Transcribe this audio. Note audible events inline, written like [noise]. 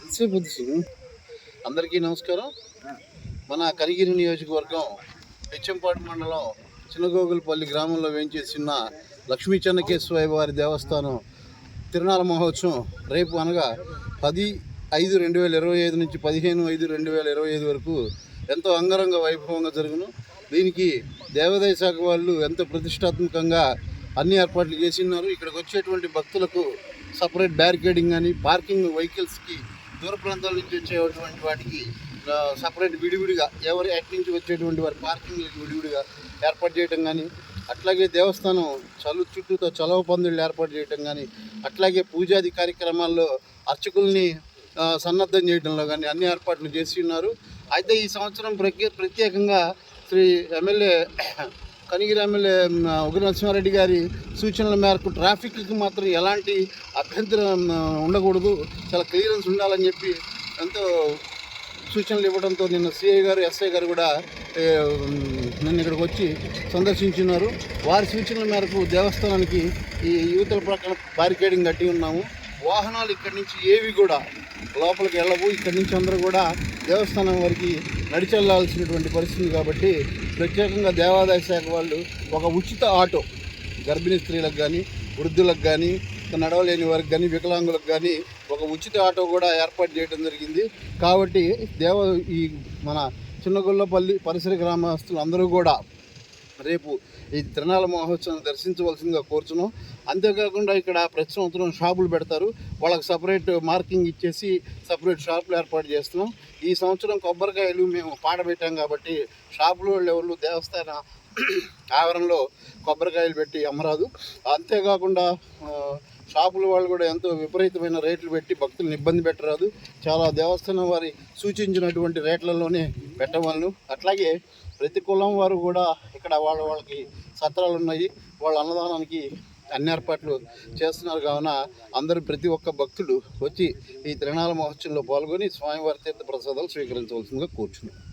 ఎంతసేపు అందరికీ నమస్కారం. మన కరిగిరి నియోజకవర్గం హెచ్చంపాడు మండలం చిన్నగోగులపల్లి గ్రామంలో వేయించేసిన లక్ష్మీ చెన్నకేశ్వర వారి దేవస్థానం తిరునాళ మహోత్సవం రేపు అనగా పది ఐదు రెండు వేల ఇరవై ఐదు నుంచి పదిహేను ఐదు రెండు వేల ఇరవై ఐదు వరకు ఎంతో అంగరంగ వైభవంగా జరుగును. దీనికి దేవాదాయ శాఖ వాళ్ళు ఎంతో ప్రతిష్టాత్మకంగా అన్ని ఏర్పాట్లు చేసి ఉన్నారు ఇక్కడికి వచ్చేటువంటి భక్తులకు సపరేట్ బ్యారికేడింగ్ కానీ పార్కింగ్ వెహికల్స్కి దూర ప్రాంతాల నుంచి వచ్చేటువంటి వాటికి సపరేట్ విడివిడిగా ఎవరి ఎటు నుంచి వచ్చేటువంటి వారి పార్కింగ్ విడివిడిగా ఏర్పాటు చేయడం కానీ అట్లాగే దేవస్థానం చలు చుట్టూతో చలవ పందులు ఏర్పాటు చేయడం కానీ అట్లాగే పూజాది కార్యక్రమాల్లో అర్చకుల్ని సన్నద్ధం చేయడంలో కానీ అన్ని ఏర్పాట్లు చేసి ఉన్నారు. అయితే ఈ సంవత్సరం ప్రత్యే ప్రత్యేకంగా శ్రీ ఎమ్మెల్యే కనిగిరి ఎమ్మెల్యే ఉగ్ర నరసింహారెడ్డి గారి సూచనల మేరకు ట్రాఫిక్కి మాత్రం ఎలాంటి అభ్యంతరం ఉండకూడదు. చాలా క్లియరెన్స్ ఉండాలని చెప్పి ఎంతో సూచనలు ఇవ్వడంతో నిన్న సిఐ గారు ఎస్ఐ గారు కూడా నిన్న ఇక్కడికి వచ్చి సందర్శించున్నారు. వారి సూచనల మేరకు దేవస్థానానికి ఈ యువతల ప్రక్కన బారికేడింగ్ కట్టి ఉన్నాము. వాహనాలు ఇక్కడి నుంచి ఏవి కూడా లోపలికి వెళ్ళవు. ఇక్కడి నుంచి అందరూ కూడా దేవస్థానం వరకు నడిచెళ్ళాల్సినటువంటి పరిస్థితి కాబట్టి ప్రత్యేకంగా దేవాదాయ శాఖ వాళ్ళు ఒక ఉచిత ఆటో గర్భిణీ స్త్రీలకు కానీ వృద్ధులకు కానీ నడవలేని వారికి కానీ వికలాంగులకు కానీ ఒక ఉచిత ఆటో కూడా ఏర్పాటు చేయడం జరిగింది. కాబట్టి దేవ ఈ మన చిన్నగొల్లపల్లి పరిసర గ్రామస్తులు అందరూ కూడా రేపు ఈ తిరణాల మహోత్సవం దర్శించవలసిందిగా కోరుచున్నాం. అంతేకాకుండా ఇక్కడ ప్రతి సంవత్సరం షాపులు పెడతారు. వాళ్ళకి సపరేట్ మార్కింగ్ ఇచ్చేసి సపరేట్ షాపులు ఏర్పాటు చేస్తున్నాం. ఈ సంవత్సరం కొబ్బరికాయలు మేము పాడబెట్టాం కాబట్టి షాపులు ఎవరు దేవస్థాన [clears throat] ఆవరణలో కొబ్బరికాయలు పెట్టి అమ్మరాదు. అంతేకాకుండా షాపుల వాళ్ళు కూడా ఎంతో విపరీతమైన రేట్లు పెట్టి భక్తులను ఇబ్బంది పెట్టరాదు. చాలా దేవస్థానం వారి సూచించినటువంటి రేట్లలోనే పెట్టవలను. అట్లాగే ప్రతి కులం వారు కూడా ఇక్కడ వాళ్ళ వాళ్ళకి సత్రాలు ఉన్నాయి. వాళ్ళ అన్నదానానికి అన్ని ఏర్పాట్లు చేస్తున్నారు. కావున అందరూ ప్రతి ఒక్క భక్తుడు వచ్చి ఈ త్రినాల మహోత్సవంలో పాల్గొని స్వామివారి తీర్థ ప్రసాదాలు స్వీకరించవలసిందిగా కూర్చున్నారు